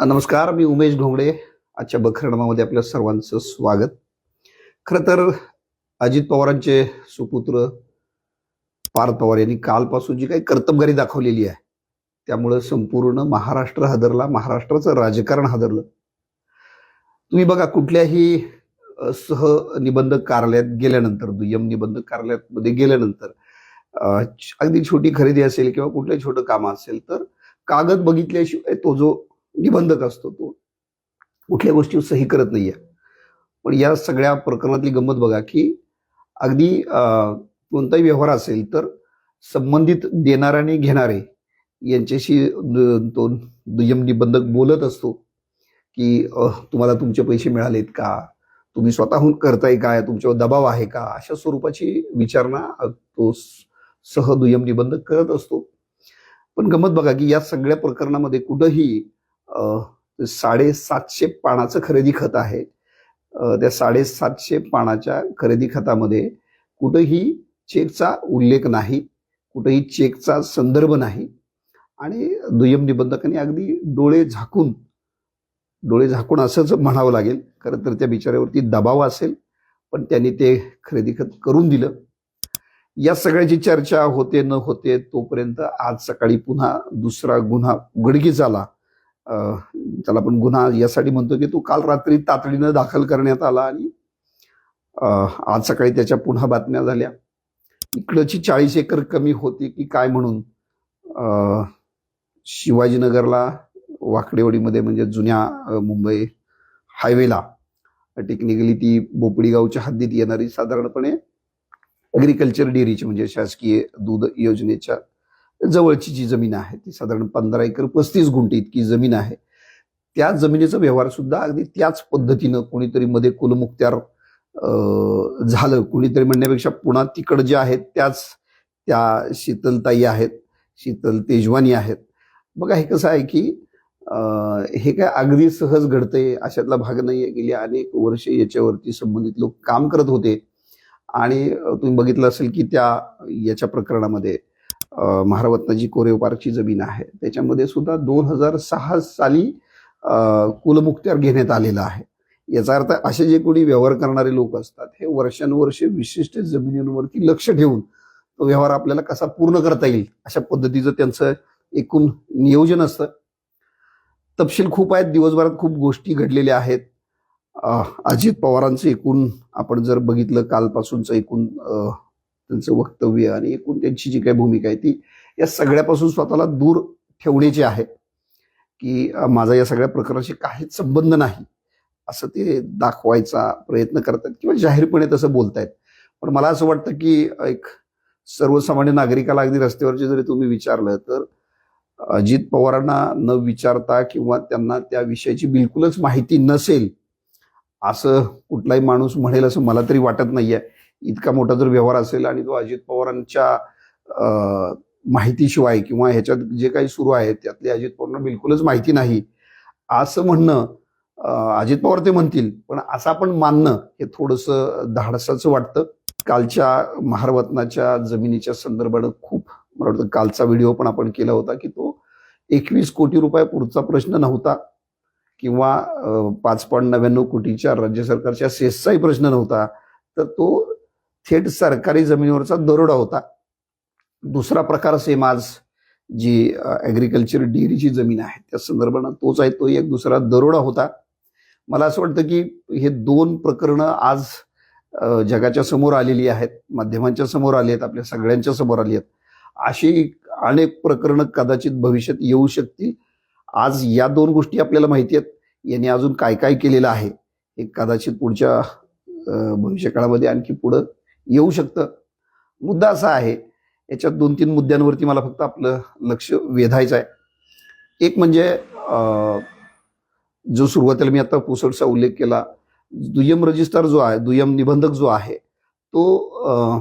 नमस्कार मी उमेश घोंगडे. आजच्या बखरनामामध्ये आपल्या सर्वांचं स्वागत. खरं तर अजित पवारांचे सुपुत्र पार्थ पवार यांनी कालपासून जी काही कर्तबगारी दाखवलेली आहे त्यामुळं संपूर्ण महाराष्ट्र हादरला महाराष्ट्राचं राजकारण हादरलं. तुम्ही बघा कुठल्याही सह सहनिबंधक कार्यालयात गेल्यानंतर दुय्यम निबंधक कार्यालयामध्ये गेल्यानंतर अगदी छोटी खरेदी असेल किंवा कुठलंही छोटं काम असेल तर कागद बघितल्याशिवाय तो जो निबंधक असतो तो. कुठल्या गोष्टी सही करत नाही आहे पण या सगळ्या प्रकरणातली गंमत बघा की अगदी कोणताही व्यवहार असेल तर संबंधित देणारे आणि घेणारे यांच्याशी तो दुय्यम निबंधक बोलत असतो की तुम्हाला तुमचे पैसे मिळालेत का? तुम्ही स्वतःहून करताय काय? तुमच्यावर दबाव आहे का? अशा स्वरूपाची विचारणा तो सह दुय्यम निबंधक करत असतो. पण गमत बघा की या सगळ्या प्रकरणामध्ये कुठंही साडेसातशे पानाचं खरेदी खत आहे. त्या साडेसातशे पानाच्या खरेदी खतामध्ये कुठंही चेकचा उल्लेख नाही कुठंही चेकचा संदर्भ नाही आणि दुय्यम निबंधकांनी अगदी डोळे झाकून डोळे झाकून असंच म्हणावं लागेल. खरं तर त्या बिचाऱ्यावरती दबाव असेल पण त्यांनी ते खरेदी खत करून दिलं. या सगळ्याची चर्चा होते न होते तोपर्यंत आज सकाळी पुन्हा दुसरा गुन्हा उघडकीस आला. त्याला आपण गुन्हा यासाठी म्हणतो की तो काल रात्री तातडीनं दाखल करण्यात आला आणि आज सकाळी त्याच्या पुन्हा बातम्या झाल्या. इकडची चाळीस एकर कमी होती की काय म्हणून? शिवाजीनगरला वाकडेवाडीमध्ये म्हणजे जुन्या मुंबई हायवेला टेक्निकली ती बोपडी गावच्या हद्दीत येणारी साधारणपणे ॲग्रिकल्चर डेअरीची म्हणजे शासकीय दूध योजनेच्या जवळची जी जमीन आहे ती साधारण पंधरा एकर पस्तीस गुंठे इतकी जमीन आहे. त्या जमिनीचा व्यवहार सुद्धा अगदी त्याच पद्धतीनं कोणीतरी मध्ये कुलमुक्त्यार झालं. कोणीतरी म्हणण्यापेक्षा पुन्हा तिकड जे आहेत त्याच त्या शीतलताई आहेत शीतल तेजवानी आहेत. बघा हे कसं आहे की हे काय अगदी सहज घडतंय अशातला भाग नाही आहे गेली अनेक वर्षे याच्यावरती संबंधित लोक काम करत होते. आणि तुम्ही बघितलं असेल की त्या याच्या प्रकरणामध्ये महारवत्नाजी कोरेव पार्कची जमीन आहे. त्याच्यामध्ये सुद्धा दोन हजार सहा साली कुलमुक्त्यार घेण्यात आलेला आहे. याचा अर्थ असे जे कोणी व्यवहार करणारे लोक असतात हे वर्षानुवर्षे विशिष्ट जमिनींवरती लक्ष ठेवून तो व्यवहार आपल्याला कसा पूर्ण करता येईल अशा पद्धतीचं त्यांचं एकूण नियोजन असतं. तपशील खूप आहेत दिवसभरात खूप गोष्टी घडलेल्या आहेत. अजित पवारांचं एकूण आपण जर बघितलं कालपासूनचं एकूण त्यांचं वक्तव्य आणि एकूण त्यांची जी काही भूमिका आहे ती या सगळ्यापासून स्वतःला दूर ठेवण्याची आहे की माझा या सगळ्या प्रकाराशी काहीच संबंध नाही असं ते दाखवायचा प्रयत्न करतात किंवा जाहीरपणे तसं बोलतायत. पण मला असं वाटतं की एक सर्वसामान्य नागरिकाला अगदी रस्त्यावरचे जरी तुम्ही विचारलं तर अजित पवारांना न विचारता किंवा त्यांना त्या विषयाची बिलकुलच माहिती नसेल असं कुठलाही माणूस म्हणेल असं मला तरी वाटत नाहीये. इतका मोठा जर व्यवहार असेल आणि तो अजित पवारांच्या माहितीशिवाय किंवा ह्याच्यात जे काही सुरू आहे त्यातले अजित पवारांना बिलकुलच माहिती नाही. असं म्हणणं अजित पवार ते म्हणतील पण असं आपण मानणं हे थोडंसं धाडसाचं वाटतं. कालच्या महारवतनाच्या जमिनीच्या संदर्भानं खूप मला वाटतं कालचा व्हिडिओ पण आपण केला होता की तो एकवीस कोटी रुपये पुढचा प्रश्न नव्हता किंवा पाच पॉईंट नव्याण्णव कोटीच्या राज्य सरकारच्या सेसचाही प्रश्न नव्हता. तर तो थेट सरकारी जमिनीवरचा दरोडा होता. दुसरा प्रकार सेम आज जी ॲग्रिकल्चर डेअरीची जमीन आहे. त्या संदर्भानं तोच आहे तो एक दुसरा दरोडा होता. मला असं वाटतं की हे दोन प्रकरणं आज जगाच्या समोर आलेली आहेत माध्यमांच्या समोर आली आहेत आपल्या सगळ्यांच्या समोर आली आहेत. अशी अनेक प्रकरणं कदाचित भविष्यात येऊ शकतील. आज या दोन गोष्टी आपल्याला माहिती आहेत. यांनी अजून काय काय केलेलं आहे हे कदाचित पुढच्या भविष्यकाळामध्ये आणखी पुढं येऊ शकतं. मुद्दा असा आहे याच्यात दोन तीन मुद्द्यांवरती मला फक्त आपलं लक्ष वेधायचं आहे. एक म्हणजे जो सुरुवातीला मी आता पुसटचा उल्लेख केला दुय्यम रजिस्टर जो आहे दुय्यम निबंधक जो आहे तो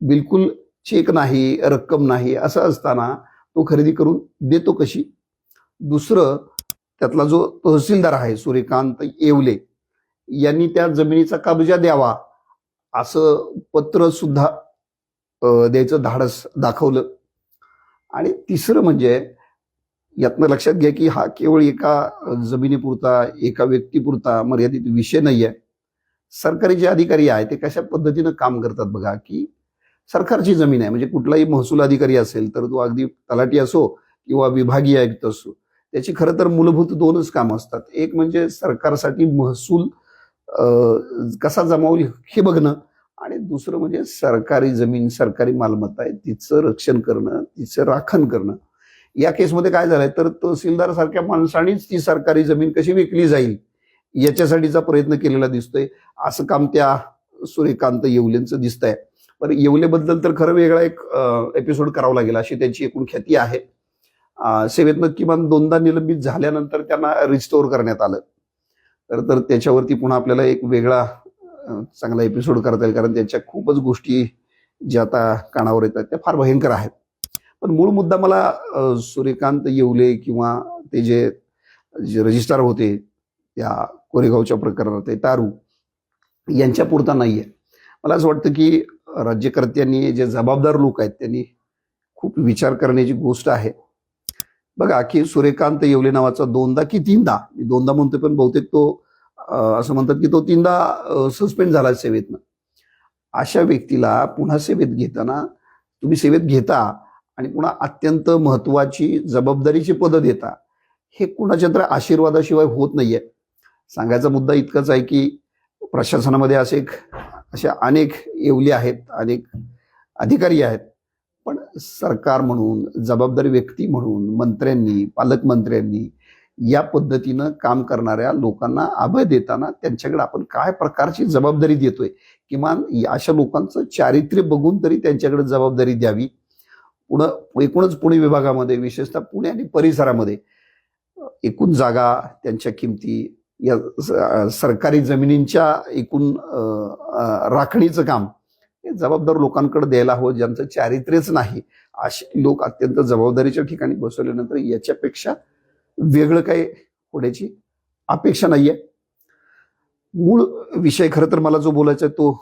बिलकुल चेक नाही रक्कम नाही असं असताना तो खरेदी करून देतो कशी? दुसरं त्यातला जो तहसीलदार आहे सूर्यकांत येवले यांनी त्या जमिनीचा कब्जा द्यावा. असं पत्र सुद्धा द्यायचं धाडस दाखवलं. आणि तिसरं म्हणजे यातनं लक्षात घ्या की हा केवळ एका जमिनीपुरता एका व्यक्तीपुरता मर्यादित विषय नाही आहे सरकारी जे अधिकारी आहे ते कशा पद्धतीनं काम करतात बघा की सरकारची जमीन आहे. म्हणजे कुठलाही महसूल अधिकारी असेल तर तो अगदी तलाठी असो किंवा विभागीय आयुक्त असो त्याची खरं तर मूलभूत दोनच कामं असतात. एक म्हणजे सरकारसाठी महसूल कसा जमावली हे बघणं आणि दुसरं म्हणजे सरकारी जमीन सरकारी मालमत्ता आहे तिचं रक्षण करणं तिचं राखण करणं. या केसमध्ये काय झालंय? तर तहसीलदार सारख्या ती सरकारी जमीन कशी विकली जाईल? याच्यासाठीचा प्रयत्न केलेला दिसतोय. असं काम त्या सूर्यकांत येवलेंचं दिसतंय. पण येवलेबद्दल तर खरं वेगळा एक एपिसोड करावा लागेल अशी त्यांची एकूण ख्याती आहे. सेवेतनं किमान दोनदा निलंबित झाल्यानंतर त्यांना रिस्टोर करण्यात आलं. तर तर त्याच्यावरती पुन्हा आपल्याला एक वेगळा चांगला एपिसोड करता येईल. कारण त्यांच्या खूपच गोष्टी ज्या आता कानावर येतात त्या फार भयंकर आहेत. पण मूळ मुद्दा मला सूर्यकांत येवले किंवा ते जे जे रजिस्ट्रार होते त्या कोरेगावच्या प्रकरणात ते तारू यांच्या पुरता आहे मला असं वाटतं की राज्यकर्त्यांनी जे जबाबदार लोक आहेत त्यांनी खूप विचार करण्याची गोष्ट आहे. बघा की सूर्यकांत येवले नावाचा दोनदा की तीनदा मी दोनदा म्हणतोय पण बहुतेक तो असं म्हणतात की तो तीनदा सस्पेंड झाला सेवेतनं. अशा व्यक्तीला पुन्हा सेवेत घेताना तुम्ही सेवेत घेता आणि पुन्हा अत्यंत महत्वाची जबाबदारीची पदं देता हे कुणाच्या तर आशीर्वादाशिवाय होत नाहीये. सांगायचा मुद्दा इतकाच आहे की प्रशासनामध्ये असे एक अशा अनेक येवली आहेत अनेक अधिकारी आहेत. पण सरकार म्हणून जबाबदारी व्यक्ती म्हणून मंत्र्यांनी पालकमंत्र्यांनी या पद्धतीनं काम करणाऱ्या लोकांना अभय देताना त्यांच्याकडे आपण काय प्रकारची जबाबदारी देतोय? किमान या अशा लोकांचं चारित्र्य बघून तरी त्यांच्याकडे जबाबदारी द्यावी. पुणे एकूणच पुणे विभागामध्ये विशेषतः पुणे आणि परिसरामध्ये एकूण जागा त्यांच्या किमती या सरकारी जमिनींच्या एकूण राखणीचं काम हे जबाबदार लोकांकडे द्यायला हवं ज्यांचं चारित्र्यच नाही. असे लोक अत्यंत जबाबदारीच्या ठिकाणी बसवल्यानंतर याच्यापेक्षा वेगळं काही होण्याची अपेक्षा नाहीये. मूळ विषय खरं तर मला जो बोलायचा आहे तो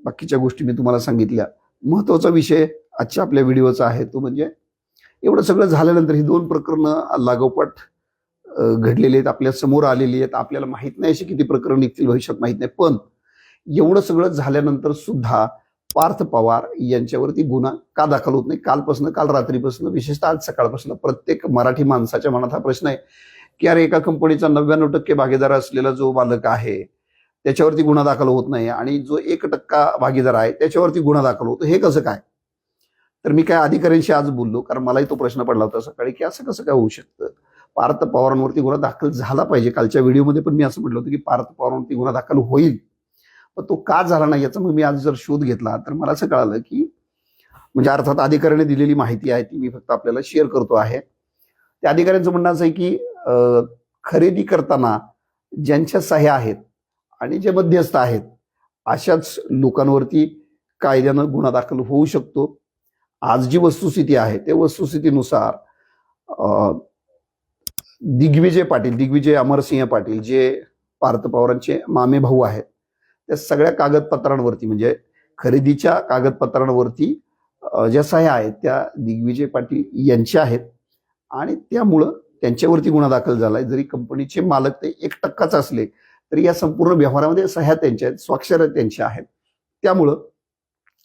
बाकीच्या गोष्टी मी तुम्हाला सांगितल्या. महत्त्वाचा विषय आजच्या आपल्या व्हिडिओचा आहे तो म्हणजे एवढं सगळं झाल्यानंतर ही दोन प्रकरणं लागोपाठ घडलेली आहेत आपल्यासमोर आलेली आहेत. आपल्याला माहीत नाही अशी किती प्रकरण निघतील भविष्यात माहीत नाही. पण एवढं सगळं झाल्यानंतर सुद्धा पार्थ पवार यांच्यावरती गुन्हा का दाखल होत नाही? कालपासून काल रात्रीपासून विशेषतः आज सकाळपासून प्रत्येक मराठी माणसाच्या मनात हा प्रश्न आहे की अरे एका कंपनीचा नव्याण्णव टक्के भागीदार असलेला जो मालक आहे त्याच्यावरती गुन्हा दाखल होत नाही आणि जो एक टक्का भागीदार आहे त्याच्यावरती गुन्हा दाखल होतो हे कसं काय? तर मी काय अधिकाऱ्यांशी आज बोललो कारण मलाही तो प्रश्न पडला होता सकाळी की असं कसं काय होऊ शकतं? पार्थ पवारांवरती गुन्हा दाखल झाला पाहिजे. कालच्या व्हिडिओमध्ये पण मी असं म्हटलं होतं की पार्थ पवारांवरती गुन्हा दाखल होईल. पण तो का झाला नाही याचा मग मी आज जर शोध घेतला तर मला असं कळालं की म्हणजे अर्थात अधिकाऱ्याने दिलेली माहिती आहे ती मी फक्त आपल्याला शेअर करतो आहे. त्या अधिकाऱ्यांचं म्हणणं असं आहे की खरेदी करताना ज्यांच्या सह्या आहेत आणि जे मध्यस्थ आहेत अशाच लोकांवरती कायद्यानं गुन्हा दाखल होऊ शकतो. आज जी वस्तुस्थिती आहे त्या वस्तुस्थितीनुसार दिग्विजय पाटील दिग्विजय अमरसिंह पाटील जे पार्थ पवारांचे मामे भाऊ आहेत त्या सगळ्या कागदपत्रांवरती म्हणजे खरेदीच्या कागदपत्रांवरती ज्या सह्या आहेत त्या दिग्विजय पाटील यांच्या आहेत. आणि त्यामुळं त्यांच्यावरती गुन्हा दाखल झालाय. जरी कंपनीचे मालक ते एक टक्काच असले तरी या संपूर्ण व्यवहारामध्ये सह्या त्यांच्या आहेत स्वाक्षऱ्या त्यांच्या आहेत. त्यामुळं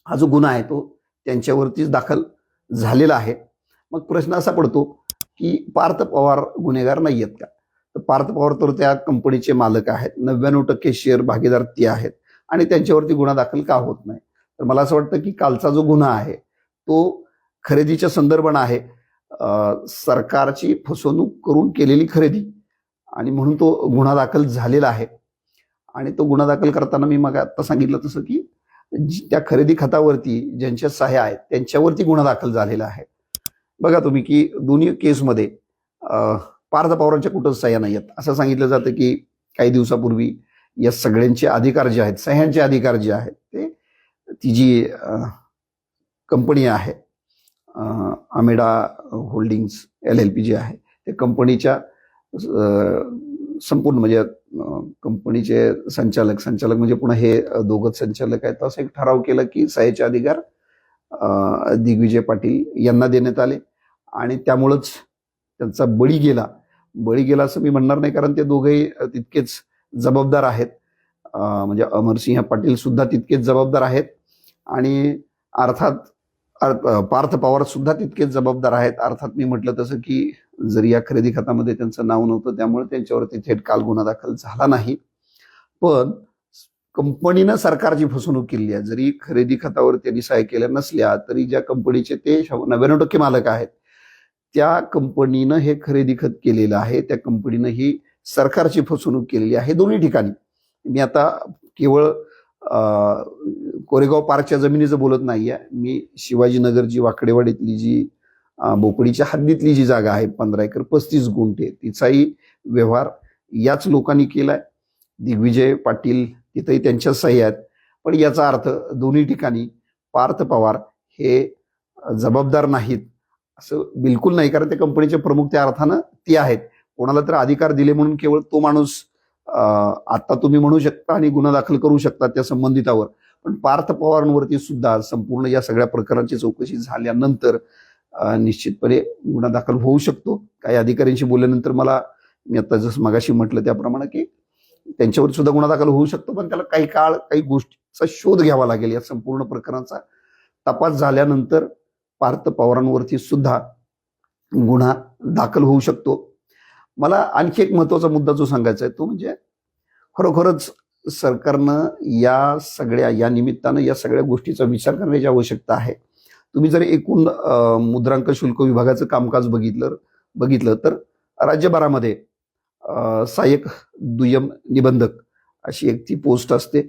हा जो गुन्हा आहे तो त्यांच्यावरतीच दाखल झालेला आहे. मग प्रश्न असा पडतो की पार्थ पवार गुन्हेगार नाही आहेत का? पार्थ पवार तर त्या कंपनीचे मालक आहेत. नव्याण्णव टक्के शेअर भागीदार ते आहेत. आणि त्यांच्यावरती गुन्हा दाखल का होत नाही? तर मला असं वाटतं की कालचा जो गुन्हा आहे तो खरेदीच्या संदर्भात आहे. सरकारची फसवणूक करून केलेली खरेदी आणि म्हणून तो गुन्हा दाखल झालेला आहे. आणि तो गुन्हा दाखल करताना मी मग आता सांगितलं तसं की त्या खरेदी खतावरती ज्यांच्या सह्या आहेत त्यांच्यावरती गुन्हा दाखल झालेला आहे. बघा तुम्ही की दोन्ही केसमध्ये अं, पार्थ पवारांच्या कुठंच सह्या नाही आहेत असं सांगितलं जातं की काही दिवसापूर्वी या सगळ्यांचे अधिकार जे आहेत सह्यांचे अधिकार जे आहेत ते ती जी कंपनी आहे Ameda holdings L L P जी आहे ते कंपनीच्या संपूर्ण म्हणजे कंपनीचे संचालक संचालक म्हणजे पुन्हा हे दोघंच संचालक आहेत. असं एक ठराव केला की सह्याचे अधिकार दिग्विजय पाटील यांना देण्यात आले आणि त्यामुळंच त्यांचा बळी गेला. बळी गेला असं मी म्हणणार नाही कारण ते दोघेही तितकेच जबाबदार आहेत. म्हणजे अमरसिंह पाटील सुद्धा तितकेच जबाबदार आहेत आणि अर्थात पार्थ पवार सुद्धा तितकेच जबाबदार आहेत. अर्थात मी म्हटलं तसं की जरी या खरेदी खात्यामध्ये त्यांचं नाव नव्हतं त्यामुळे त्यांच्यावरती थेट काल गुन्हा दाखल झाला नाही. पण कंपनीनं सरकारची फसवणूक केली आहे. जरी खरेदी खतावर त्यांनी सहाय्य केल्या नसल्या तरी ज्या कंपनीचे ते शव नव्याण्णव टक्के मालक आहेत त्या कंपनीनं हे खरेदी खत केलेलं आहे. त्या कंपनीनं ही सरकारची फसवणूक केलेली आहे दोन्ही ठिकाणी. मी आता केवळ कोरेगाव पार्कच्या जमिनीचं बोलत नाही आहे मी शिवाजीनगर जी वाकडेवाडीतली जी अं, हद्दीतली जी जागा आहे पंधरा एकर पस्तीस गुंठे तिचाही व्यवहार याच लोकांनी केलाय. दिग्विजय पाटील तिथंही त्यांच्या सह्या आहेत. पण याचा अर्थ दोन्ही ठिकाणी पार्थ पवार हे जबाबदार नाहीत. असं बिलकुल नाही कारण त्या कंपनीचे प्रमुख त्या अर्थानं ते आहेत. कोणाला तर अधिकार दिले म्हणून केवळ तो माणूस आता तुम्ही म्हणू शकता आणि गुन्हा दाखल करू शकता त्या संबंधितावर. पण पार्थ पवारांवरती सुद्धा संपूर्ण या सगळ्या प्रकरणाची चौकशी झाल्यानंतर निश्चितपणे गुन्हा दाखल होऊ शकतो. काही अधिकाऱ्यांशी बोलल्यानंतर मला मी आता जसं मगाशी म्हटलं त्याप्रमाणे की त्यांच्यावर सुद्धा गुन्हा दाखल होऊ शकतो पण त्याला काही काळ काही गोष्टीचा शोध घ्यावा लागेल या संपूर्ण प्रकरणाचा. तपास झाल्यानंतर पार्थ पवारांवरती सुद्धा गुन्हा दाखल होऊ शकतो. मला आणखी एक महत्त्वाचा मुद्दा जो सांगायचा आहे तो म्हणजे खरोखरच सरकारनं या सगळ्या या निमित्तानं या सगळ्या गोष्टीचा विचार करण्याची आवश्यकता आहे. तुम्ही जर एकूण मुद्रांक शुल्क विभागाचं कामकाज बघितलं बघितलं तर राज्यभरामध्ये सहाय्यक दुय्यम निबंधक अशी एक ती पोस्ट असते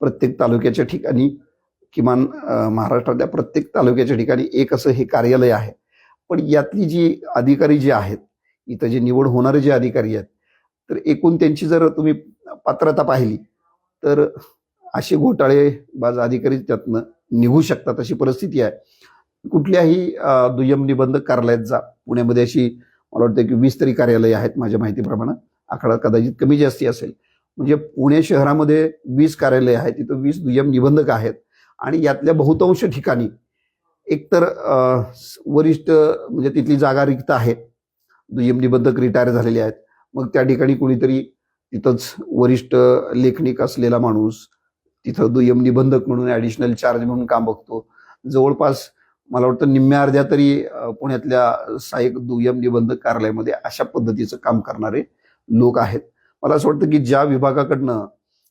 प्रत्येक तालुक्याच्या ठिकाणी. किमान महाराष्ट्रातल्या प्रत्येक तालुक्याच्या ठिकाणी एक असं हे कार्यालय आहे. पण यातली जी अधिकारी जे आहेत इथं जे निवड होणारे जे अधिकारी आहेत तर एकूण त्यांची जर तुम्ही पात्रता पाहिली तर असे घोटाळे बाज अधिकारी त्यातनं निघू शकतात अशी परिस्थिती आहे. कुठल्याही दुय्यम निबंधक कार्यालयात जा. पुण्यामध्ये अशी मला वाटतं की वीस तरी कार्यालय आहेत माझ्या माहितीप्रमाणे. आकडा कदाचित कमी जास्ती असेल. म्हणजे पुणे शहरामध्ये वीस कार्यालय आहेत तिथं वीस दुय्यम निबंधक आहेत. आणि यातल्या बहुतांश ठिकाणी एकतर वरिष्ठ म्हणजे तिथली जागा रिक्त आहे दुय्यम निबंधक रिटायर झालेले आहेत. मग त्या ठिकाणी कुणीतरी तिथंच वरिष्ठ लेखनिक असलेला माणूस तिथं दुय्यम निबंधक म्हणून ॲडिशनल चार्ज म्हणून काम बघतो. जवळपास मला वाटतं निम्म्या अर्ध्या तरी पुण्यातल्या सहाय्यक दुय्यम निबंधक कार्यालयामध्ये अशा पद्धतीचं काम करणारे लोक आहेत. मला असं वाटतं की ज्या विभागाकडनं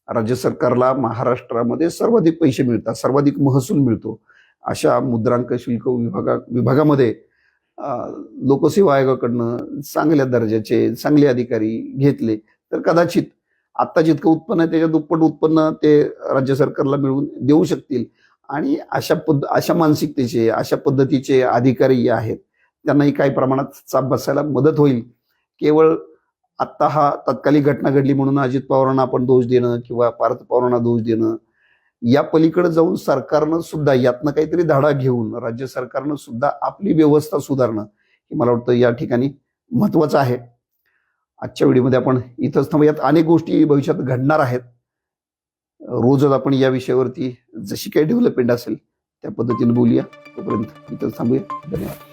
राज्य सरकारला महाराष्ट्रामध्ये सर्वाधिक पैसे मिळतात सर्वाधिक महसूल मिळतो. अशा मुद्रांक शुल्क विभागा विभागामध्ये लोकसेवा आयोगाकडनं चांगल्या दर्जाचे चांगले अधिकारी घेतले. तर कदाचित आत्ता जितकं उत्पन्न आहे त्याच्या दुप्पट उत्पन्न ते राज्य सरकारला मिळवून देऊ शकतील. आणि अशा पद अशा मानसिकतेचे अशा पद्धतीचे अधिकारी आहेत त्यांनाही काही प्रमाणात चाप बसायला मदत होईल. केवळ आत्ता हा तत्कालिक घटना घडली म्हणून अजित पवारांना आपण दोष देणं किंवा पार्थ पवारांना दोष देणं या पलीकडे जाऊन सरकारनं सुद्धा यातनं काहीतरी धाडा घेऊन राज्य सरकारनं सुद्धा आपली व्यवस्था सुधारणं हे मला वाटतं या ठिकाणी महत्वाचं आहे. आजच्या व्हिडिओमध्ये आपण इथंच थांबू यात अनेक गोष्टी भविष्यात घडणार आहेत. रोजच आपण या विषयावरती जशी काही डेव्हलपमेंट असेल त्या पद्धतीने बोलूया. तोपर्यंत इथंच थांबूया. धन्यवाद.